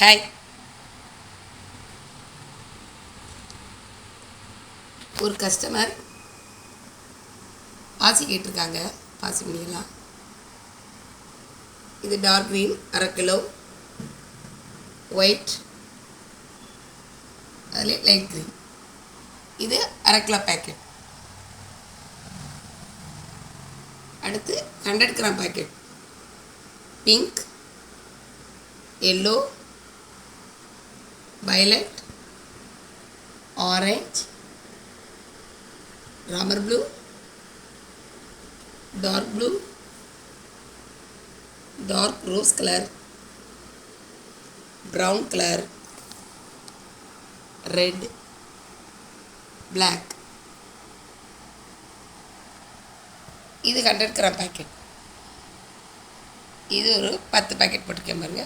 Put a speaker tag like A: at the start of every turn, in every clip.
A: Hi ஒரு customer பாசி கேட்டிருக்காங்க. பாசி மணியெல்லாம் இது டார்க் க்ரீன் அரை கிலோ. ஒயிட் அதில் லைட் க்ரீன் இது அரை கிலோ பேக்கெட் அடுத்து hundred gram packet pink yellow violet orange Ramar blue dark blue dark rose colour brown colour red black. இது ஹண்ட்ரட் கிராம் பேக்கெட் இது ஒரு பத்து பேக்கெட் போட்டிருக்கேன் பாருங்க.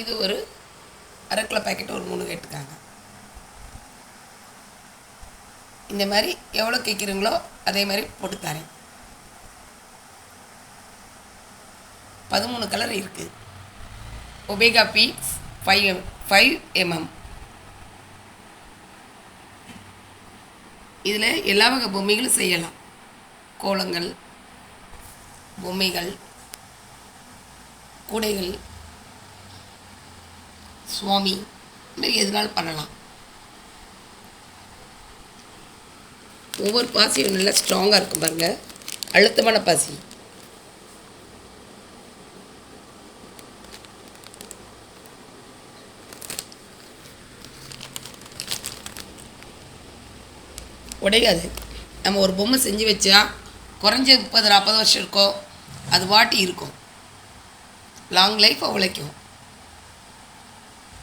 A: இது ஒரு அரை கிலோ பேக்கெட் ஒரு மூணு கேட்டுருக்காங்க. இந்த மாதிரி எவ்வளோ கேட்குறீங்களோ அதே மாதிரி போட்டு தரேன். பதிமூணு கலர் இருக்குது ஒபேகா B five M five mm இதில் எல்லா வகை பொம்மைகளும் செய்யலாம். கோலங்கள் பொம்மைகள் கூடைகள் சுவாமி. இந்த மாதிரி எதுனாலும் பண்ணலாம். ஒவ்வொரு பாசியும் நல்லா ஸ்ட்ராங்காக இருக்கும் பாருங்க. அழுத்தமான பாசி. உடையாது. நம்ம ஒரு பொம்மை செஞ்சு வச்சா குறைஞ்ச முப்பது நாற்பது வருஷம் இருக்கும் அது வாட்டி இருக்கும். லாங் லைஃப் உழைக்கும்.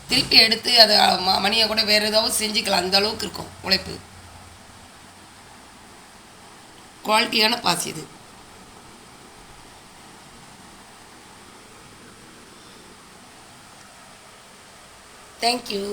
A: திருப்பி எடுத்து அதை ம மணியை கூட வேறு ஏதாவது செஞ்சுக்கலாம். அந்த அளவுக்கு இருக்கும் உழைப்பு. குவாலிட்டியான பாசி இது. தேங்க்யூ